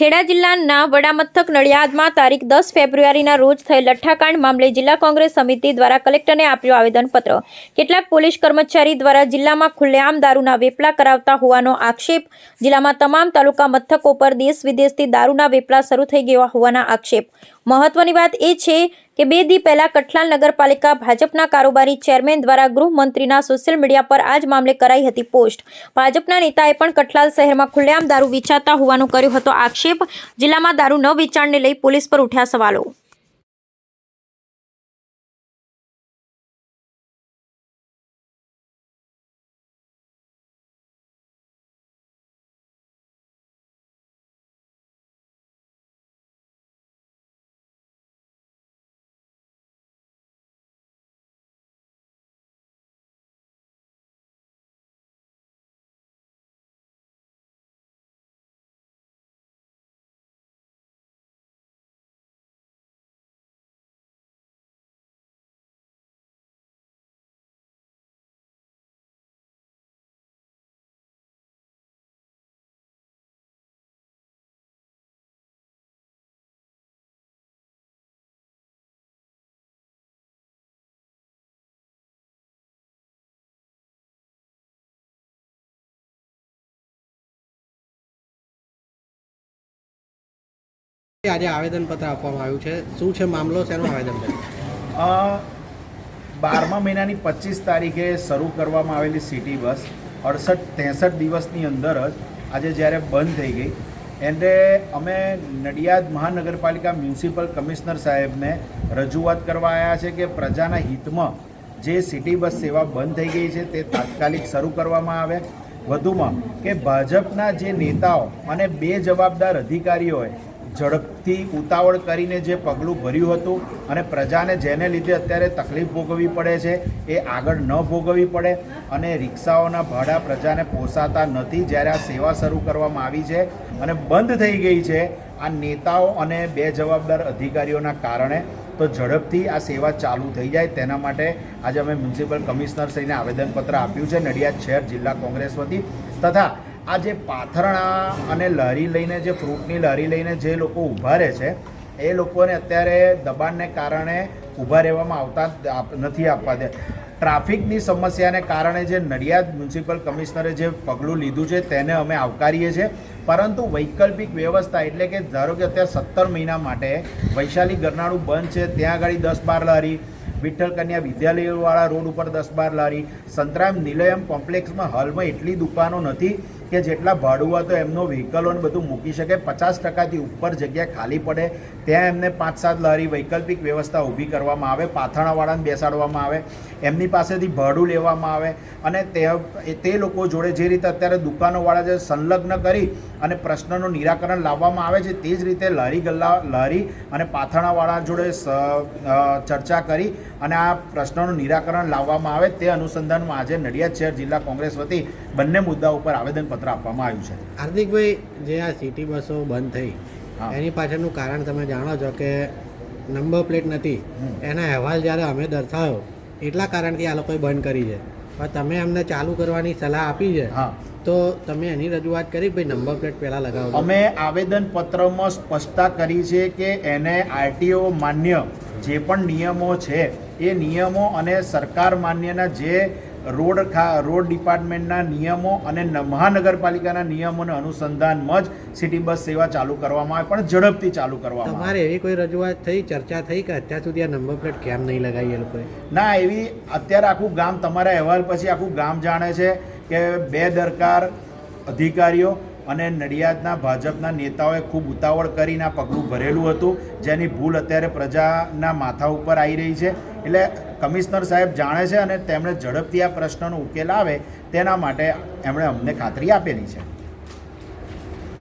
ખેડા જિલ્લાના વડામથક નડિયાદમાં તારીખ દસ ફેબ્રુઆરીના રોજ થયેલ લઠ્ઠાકાંડ મામલે જિલ્લા કોંગ્રેસ સમિતિ દ્વારા કલેક્ટરને આપ્યું આવેદનપત્ર. કેટલાક પોલીસ કર્મચારી દ્વારા જિલ્લામાં ખુલ્લેઆમ દારૂના વેપલા કરાવતા હોવાનો આક્ષેપ, જિલ્લામાં તમામ તાલુકા મથકો પર દેશ વિદેશથી દારૂના વેપલા શરૂ થઈ ગયા હોવાના આક્ષેપ. મહત્વની વાત એ છે કે બે દી પહેલા કઠલાલ નગરપાલિકા ભાજપના કારોબારી ચેરમેન દ્વારા ગૃહમંત્રીના સોશિયલ મીડિયા પર આ જ મામલે કરાઈ હતી પોસ્ટ. ભાજપના નેતાએ પણ કઠલાલ શહેરમાં ખુલ્લેઆમ દારૂ વેચાતા હોવાનું કર્યો હતો આક્ષેપ. જિલ્લામાં દારૂ ન વેચાણને લઈ પોલીસ પર ઉઠ્યા સવાલો. આજે આવેદનપત્ર આપવામાં આવ્યું છે? શું છે મામલો? શેનું આવેદન પત્ર બારમા મહિનાની પચીસ તારીખે શરૂ કરવામાં આવેલી સિટી બસ અડસઠ ત્રેસઠ દિવસની અંદર જ આજે જ્યારે બંધ થઈ ગઈ એને અમે નડિયાદ મહાનગરપાલિકા મ્યુનિસિપલ કમિશનર સાહેબને રજૂઆત કરવા આવ્યા છે કે પ્રજાના હિતમાં જે સિટી બસ સેવા બંધ થઈ ગઈ છે તે તાત્કાલિક શરૂ કરવામાં આવે. વધુમાં કે ભાજપના જે નેતાઓ અને બે જવાબદાર અધિકારીઓએ ઝડપથી ઉતાવળ કરીને જે પગલું ભર્યું હતું અને પ્રજાને જેને લીધે અત્યારે તકલીફ ભોગવવી પડે છે, એ આગળ ન ભોગવવી પડે અને રિક્ષાઓના ભાડા પ્રજાને પોસાતા નથી જ્યારે આ સેવા શરૂ કરવામાં આવી છે અને બંધ થઈ ગઈ છે. આ નેતાઓ અને બે જવાબદાર અધિકારીઓના કારણે તો ઝડપથી આ સેવા ચાલુ થઈ જાય. તેના માટે આજે અમે મ્યુનિસિપલ કમિશનર શ્રીને આવેદનપત્ર આપ્યું છે. નડિયાદ શહેર જિલ્લા કોંગ્રેસ વતી તથા આ જે પાથરણા અને લારી લઈને જે ફ્રૂટની લારી લઈને જે લોકો ઊભા રહે છે, એ લોકોને અત્યારે દબાણને કારણે ઊભા રહેવામાં આવતા નથી આપવા દે. ટ્રાફિકની સમસ્યાને કારણે જે નડિયાદ મ્યુનિસિપલ કમિશનરે જે પગલું લીધું છે, તેને અમે આવકારીએ છીએ. પરંતુ વૈકલ્પિક વ્યવસ્થા એટલે કે ધારો કે અત્યારે સત્તર મહિના માટે વૈશાલી ગરનાળું બંધ છે, ત્યાં આગળ દસ બાર લારી વિઠ્ઠલ કન્યા વિદ્યાલયવાળા રોડ ઉપર દસ બાર લારી સંતરામ નિલયમ કોમ્પ્લેક્સમાં હાલમાં એટલી દુકાનો નથી કે જેટલા ભાડુઆ તો એમનો વ્હીકલો ને બધું મૂકી શકે, પચાસ ટકાથી ઉપર જગ્યા ખાલી પડે, ત્યાં એમને પાંચ સાત લારી વૈકલ્પિક વ્યવસ્થા ઊભી કરવામાં આવે પાથાણાવાળાને બેસાડવામાં આવે, એમની પાસેથી ભાડું લેવામાં આવે અને તે તે લોકો જોડે જે રીતે અત્યારે દુકાનોવાળા જે સંલગ્ન કરી અને પ્રશ્નનું નિરાકરણ લાવવામાં આવે છે, તે જ રીતે લહેરી ગલ્લા લહેરી અને પાથાણાવાળા જોડે ચર્ચા કરી અને આ પ્રશ્નનું નિરાકરણ લાવવામાં આવે, તે અનુસંધાનમાં આજે નડિયાદ શહેર જિલ્લા કોંગ્રેસ વતી બંને મુદ્દા ઉપર આવેદનપત્ર આપવામાં આવ્યું છે. હાર્દિકભાઈ જે આ સિટી બસો બંધ થઈ એની પાછળનું કારણ તમે જાણો છો કે નંબર પ્લેટ નથી. એના અહેવાલ જ્યારે અમે દર્શાવ્યો એટલા કારણથી આ લોકોએ બંધ કરી છે. પણ તમે અમને ચાલુ કરવાની સલાહ આપી છે તો તમે એની રજૂઆત કરી ભાઈ નંબર પ્લેટ પહેલાં લગાવો અમે આવેદનપત્રમાં સ્પષ્ટતા કરી છે કે એને આરટીઓ માન્ય જે પણ નિયમો છે એ નિયમો અને સરકાર માન્યના જે રોડ ખા રોડ ડિપાર્ટમેન્ટના નિયમો અને મહાનગરપાલિકાના નિયમોને અનુસંધાનમાં જ સિટી બસ સેવા ચાલુ કરવામાં આવે પણ ઝડપથી ચાલુ કરવામાં આવે. તમારે એવી કોઈ રજૂઆત થઈ ચર્ચા થઈ કે અત્યાર સુધી આ નંબર પ્લેટ કેમ નહીં લગાવી એ લોકોએ? ના એવી અત્યારે આખું ગામ તમારા અહેવાલ પછી આખું ગામ જાણે છે કે બે દરકાર અધિકારીઓ અને નડિયાદના ભાજપના નેતાઓએ ખૂબ ઉતાવળ કરીને આ પગલું ભરેલું હતું, જેની ભૂલ અત્યારે પ્રજાના માથા ઉપર આવી રહી છે. એટલે કમિશનર સાહેબ જાણે છે અને તેમણે ઝડપથી આ પ્રશ્નનો ઉકેલ આવે તેના માટે એમણે અમને ખાતરી આપેલી છે.